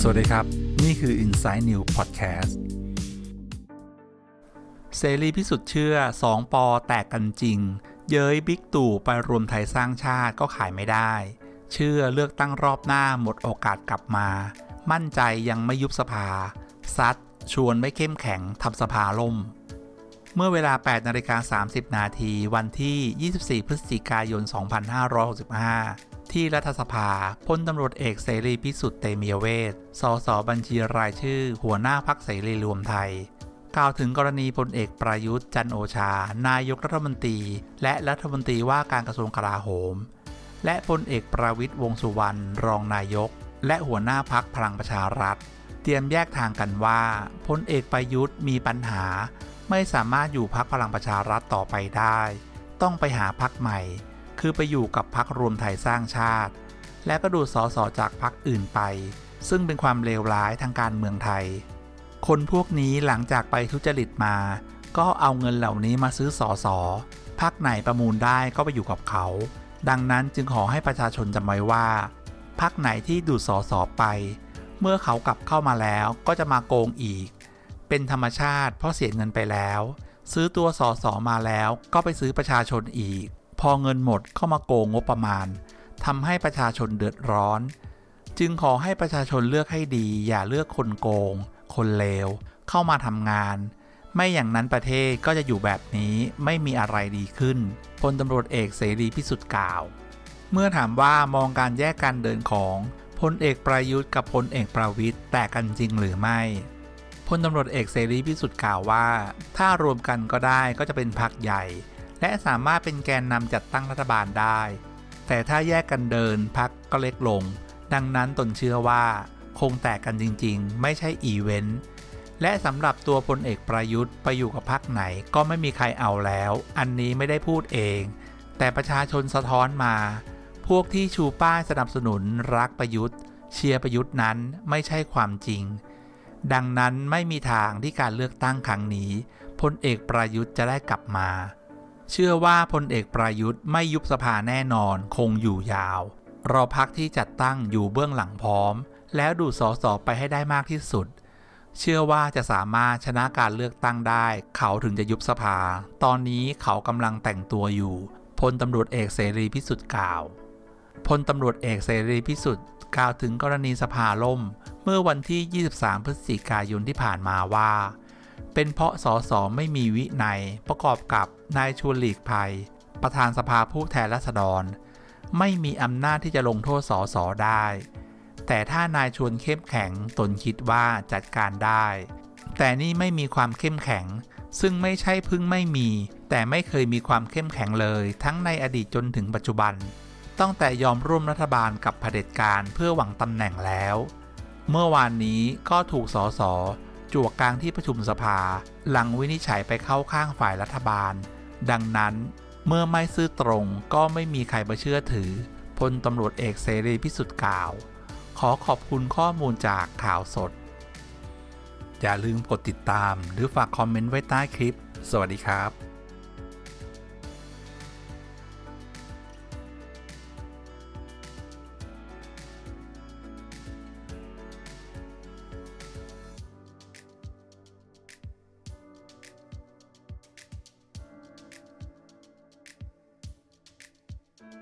สวัสดีครับ นี่คือ Inside New Podcast เสรีพิสุทธิ์เชื่อ 2 ปอแตกกันจริง เย้ยบิ๊กตู่ไปรวมไทยสร้างชาติก็ขายไม่ได้ เชื่อเลือกตั้งรอบหน้าหมดโอกาสกลับมา มั่นใจยังไม่ยุบสภา ซัดชวนไม่เข้มแข็งทำสภาล่ม เมื่อเวลา 8นาฬิกา30 นาที วันที่ 24 พฤศจิกายน 2565 ที่รัฐสภา พลตำรวจเอกเสรีพิสุทธิ์เตมียเวทสสบัญชีรายชื่อ หัวหน้าพักเสรีรวมไทย กล่าวถึงกรณีพลเอกประยุทธ์จันโอชา นายกรัฐมนตรี และรัฐมนตรีว่าการกระทรวงกลาโหม และพลเอกประวิทย์วงษ์สุวรรณ รองนายก และหัวหน้าพักพลังประชารัฐ เตรียมแยกทางกันว่าพลเอกประยุทธ์มีปัญหา ไม่สามารถอยู่พักพลังประชารัฐต่อไปได้ ต้องไปหาพักใหม่ คือไปอยู่กับพักรวมไทยสร้างชาติ และก็ดูดสอสอจากพักอื่นไป ซึ่งเป็นความเลวร้ายทางการเมืองไทย คนพวกนี้หลังจากไปทุจริตมา ก็เอาเงินเหล่านี้มาซื้อสอสอพักไหนประมูลได้ก็ไปอยู่กับเขา ดังนั้นจึงขอให้ประชาชนจำไว้ว่าพักไหนที่ดูดสอสอไป เมื่อเขากลับเข้ามาแล้วก็จะมาโกงอีก เป็นธรรมชาติเพราะเสียเงินไปแล้ว ซื้อตัวสอสอมาแล้วก็ไปซื้อประชาชนอีก พอเงินหมดก็มาโกงงบประมาณทำให้ประชาชนเดือดร้อน จึงขอให้ประชาชนเลือกให้ดี อย่าเลือกคนโกง คนเลว เข้ามาทำงาน ไม่อย่างนั้นประเทศก็จะอยู่แบบนี้ไม่มีอะไรดีขึ้นพลตำรวจเอกเสรีพิสุทธิ์กล่าว เมื่อถามว่ามองการแยกการเดินของพลเอกประยุทธ์กับพลเอกประวิทย์แตกกันจริงหรือไม่ พลตำรวจเอกเสรีพิสุทธิ์กล่าวว่า ถ้ารวมกันก็ได้ก็จะเป็นพรรคใหญ่ และสามารถเป็นแกนนำจัดตั้งรัฐบาลได้ แต่ถ้าแยกกันเดินพรรคก็เล็กลง ดังนั้นตนเชื่อว่าคงแตกกันจริงๆ ไม่ใช่อีเวนต์และสำหรับตัวพลเอกประยุทธ์ไปอยู่กับพรรคไหนก็ไม่มีใครเอาแล้ว อันนี้ไม่ได้พูดเอง แต่ประชาชนสะท้อนมา พวกที่ชูป้ายสนับสนุนรักประยุทธ์ เชียร์ประยุทธ์นั้นไม่ใช่ความจริง ดังนั้นไม่มีทางที่การเลือกตั้งครั้งนี้พลเอกประยุทธ์จะได้กลับมา เชื่อว่าพลเอกประยุทธ์ไม่ยุบสภาแน่นอนคงอยู่ยาว รอพักที่จัดตั้งอยู่เบื้องหลังพร้อม แล้วดูสอสอไปให้ได้มากที่สุด เชื่อว่าจะสามารถชนะการเลือกตั้งได้ เขาถึงจะยุบสภา ตอนนี้เขากำลังแต่งตัวอยู่พลตำรวจเอกเสรีพิสุทธิ์กล่าว พลตำรวจเอกเสรีพิสุทธิ์กล่าวถึงกรณีสภาล่ม เมื่อวันที่ 23 พฤศจิกายนที่ผ่านมาว่า เป็นเพราะสสไม่มีวินัยประกอบกับนายชวนหลีกภัย ประธานสภาผู้แทนราษฎร ไม่มีอำนาจที่จะลงโทษสสได้ แต่ถ้านายชวนเข้มแข็งตนคิดว่าจัดการได้ แต่นี่ไม่มีความเข้มแข็ง ซึ่งไม่ใช่เพิ่งไม่มี แต่ไม่เคยมีความเข้มแข็งเลย ทั้งในอดีตจนถึงปัจจุบัน ตั้งแต่ยอมร่วมรัฐบาลกับเผด็จการเพื่อหวังตำแหน่งแล้ว เมื่อวานนี้ก็ถูกสอสอจวกกลางที่ประชุมสภา หลังวินิจฉัยไปเข้าข้างฝ่ายรัฐบาล ดังนั้นเมื่อไม่ซื่อตรงก็ไม่มีใครมาเชื่อถือพลตำรวจเอกเสรีพิสุทธิ์กล่าว ขอขอบคุณข้อมูลจากข่าวสด อย่าลืมกดติดตามหรือฝากคอมเมนต์ไว้ใต้คลิป สวัสดีครับ